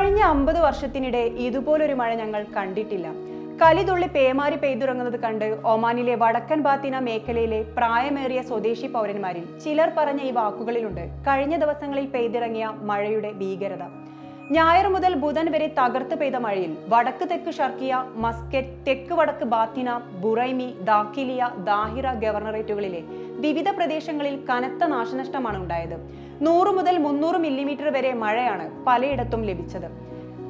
കഴിഞ്ഞ അമ്പത് വർഷത്തിനിടെ ഇതുപോലൊരു മഴ ഞങ്ങൾ കണ്ടിട്ടില്ല. കലിതുള്ളി പേമാരി പെയ്തുറങ്ങുന്നത് കണ്ട് ഒമാനിലെ വടക്കൻ ബാത്തിന മേഖലയിലെ പ്രായമേറിയ സ്വദേശി പൗരന്മാരിൽ ചിലർ പറഞ്ഞ ഈ വാക്കുകളിലുണ്ട്. കഴിഞ്ഞ ദിവസങ്ങളിൽ പെയ്തിറങ്ങിയ മഴയുടെ ഭീകരത. ഞായർ മുതൽ ബുധൻ വരെ തകർത്ത് പെയ്ത മഴയിൽ വടക്ക് തെക്ക് ഷർക്കിയ മസ്കറ്റ് തെക്ക് വടക്ക് ബാത്തിന ബുറൈമി ദാക്കിലിയ ദാഹിറ ഗവർണറേറ്റുകളിലെ വിവിധ പ്രദേശങ്ങളിൽ കനത്ത നാശനഷ്ടമാണ് ഉണ്ടായത്. നൂറ് മുതൽ മുന്നൂറ് മില്ലിമീറ്റർ വരെ മഴയാണ് പലയിടത്തും ലഭിച്ചത്.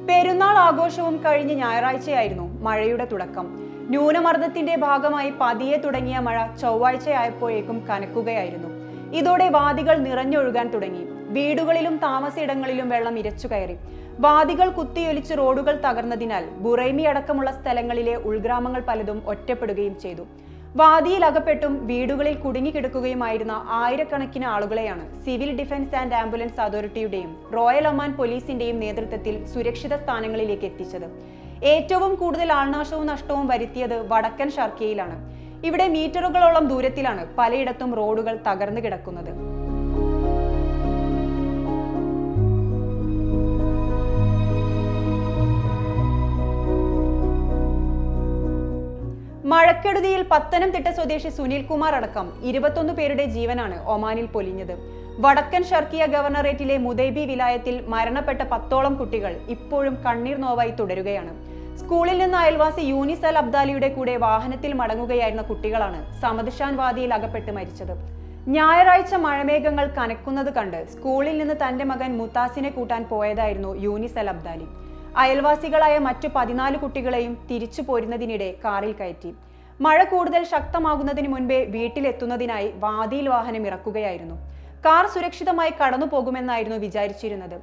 പെരുന്നാൾ ആഘോഷവും കഴിഞ്ഞ് ഞായറാഴ്ചയായിരുന്നു മഴയുടെ തുടക്കം. ന്യൂനമർദ്ദത്തിന്റെ ഭാഗമായി പതിയെ തുടങ്ങിയ മഴ ചൊവ്വാഴ്ചയായപ്പോഴേക്കും കനക്കുകയായിരുന്നു. ഇതോടെ വാദികൾ നിറഞ്ഞൊഴുകാൻ തുടങ്ങി. വീടുകളിലും താമസയിടങ്ങളിലും വെള്ളം ഇരച്ചു കയറി. വാദികൾ കുത്തിയൊലിച്ച് റോഡുകൾ തകർന്നതിനാൽ ബുറൈമി അടക്കമുള്ള സ്ഥലങ്ങളിലെ ഉൾഗ്രാമങ്ങൾ പലതും ഒറ്റപ്പെടുകയും ചെയ്തു. വാദിയിൽ അകപ്പെട്ടും വീടുകളിൽ കുടുങ്ങിക്കിടക്കുകയുമായിരുന്ന ആയിരക്കണക്കിന് ആളുകളെയാണ് സിവിൽ ഡിഫൻസ് ആൻഡ് ആംബുലൻസ് അതോറിറ്റിയുടെയും റോയൽ ഒമാൻ പോലീസിന്റെയും നേതൃത്വത്തിൽ സുരക്ഷിത സ്ഥാനങ്ങളിലേക്ക് എത്തിച്ചത്. ഏറ്റവും കൂടുതൽ ആൾനാശവും നഷ്ടവും വരുത്തിയത് വടക്കൻ ഷർക്കിയയിലാണ് ഇവിടെ മീറ്ററുകളോളം ദൂരത്തിലാണ് പലയിടത്തും റോഡുകൾ തകർന്നു കിടക്കുന്നത്. മഴക്കെടുതിയിൽ പത്തനംതിട്ട സ്വദേശി സുനിൽ കുമാർ അടക്കം ഇരുപത്തൊന്ന് പേരുടെ ജീവനാണ് ഒമാനിൽ പൊലിഞ്ഞത്. വടക്കൻ ഷർക്കിയ ഗവർണറേറ്റിലെ മുദൈബി വിലായത്തിൽ മരണപ്പെട്ട പത്തോളം കുട്ടികൾ ഇപ്പോഴും കണ്ണീർ നോവായി തുടരുകയാണ്. സ്കൂളിൽ നിന്ന് അയൽവാസി യൂനിസ് അബ്ദാലിയുടെ കൂടെ വാഹനത്തിൽ മടങ്ങുകയായിരുന്ന കുട്ടികളാണ് സമദ്ഷാൻ വാദിയിൽ അകപ്പെട്ട് മരിച്ചത്. ഞായറാഴ്ച മഴമേഘങ്ങൾ കനക്കുന്നത് കണ്ട് സ്കൂളിൽ നിന്ന് തന്റെ മകൻ മുത്താസിനെ കൂട്ടാൻ പോയതായിരുന്നു യൂനിസ് അൽ അബ്ദാലി. അയൽവാസികളായ മറ്റു പതിനാല് കുട്ടികളെയും തിരിച്ചു പോരുന്നതിനിടെ കാറിൽ കയറ്റി. മഴ കൂടുതൽ ശക്തമാകുന്നതിന് മുൻപേ വീട്ടിലെത്തുന്നതിനായി വാതിയിൽ വാഹനം ഇറക്കുകയായിരുന്നു. കാർ സുരക്ഷിതമായി കടന്നു പോകുമെന്നായിരുന്നു വിചാരിച്ചിരുന്നത്.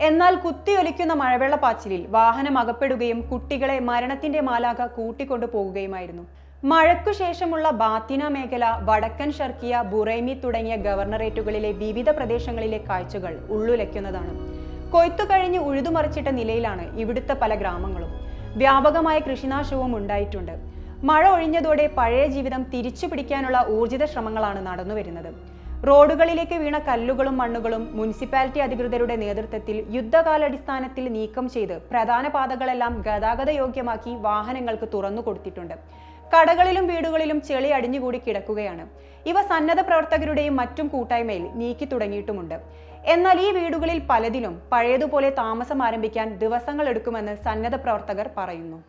എന്നാൽ കുത്തിയൊലിക്കുന്ന മഴവെള്ളപ്പാച്ചിലിൽ വാഹനം അകപ്പെടുകയും കുട്ടികളെ മരണത്തിന്റെ മാലാക കൂട്ടിക്കൊണ്ടു പോകുകയുമായിരുന്നു. മഴയ്ക്കു ശേഷമുള്ള ബാത്തിന മേഖല വടക്കൻ ഷർക്കിയ ബുറൈമി തുടങ്ങിയ ഗവർണറേറ്റുകളിലെ വിവിധ പ്രദേശങ്ങളിലെ കാഴ്ചകൾ ഉള്ളുലയ്ക്കുന്നതാണ്. കൊയ്ത്തു കഴിഞ്ഞ് ഉഴുതുമറിച്ചിട്ട നിലയിലാണ് ഇവിടുത്തെ പല ഗ്രാമങ്ങളും. വ്യാപകമായ കൃഷിനാശവും ഉണ്ടായിട്ടുണ്ട്. മഴ ഒഴിഞ്ഞതോടെ പഴയ ജീവിതം തിരിച്ചു പിടിക്കാനുള്ള ഊർജിത ശ്രമങ്ങളാണ് നടന്നുവരുന്നത് റോഡുകളിലേക്ക് വീണ കല്ലുകളും മണ്ണുകളും മുനിസിപ്പാലിറ്റി അധികൃതരുടെ നേതൃത്വത്തിൽ യുദ്ധകാലാടിസ്ഥാനത്തിൽ നീക്കം ചെയ്ത് പ്രധാന പാതകളെല്ലാം ഗതാഗത യോഗ്യമാക്കി വാഹനങ്ങൾക്ക് തുറന്നു കൊടുത്തിട്ടുണ്ട്. കടകളിലും വീടുകളിലും ചെളി അടിഞ്ഞുകൂടി കിടക്കുകയാണ്. ഇവ സന്നദ്ധ പ്രവർത്തകരുടെയും മറ്റും കൂട്ടായ്മയിൽ നീക്കി തുടങ്ങിയിട്ടുമുണ്ട്. എന്നാൽ ഈ വീടുകളിൽ പലതിലും പഴയതുപോലെ താമസം ആരംഭിക്കാൻ ദിവസങ്ങൾ എടുക്കുമെന്ന് സന്നദ്ധ പ്രവർത്തകർ പറയുന്നു.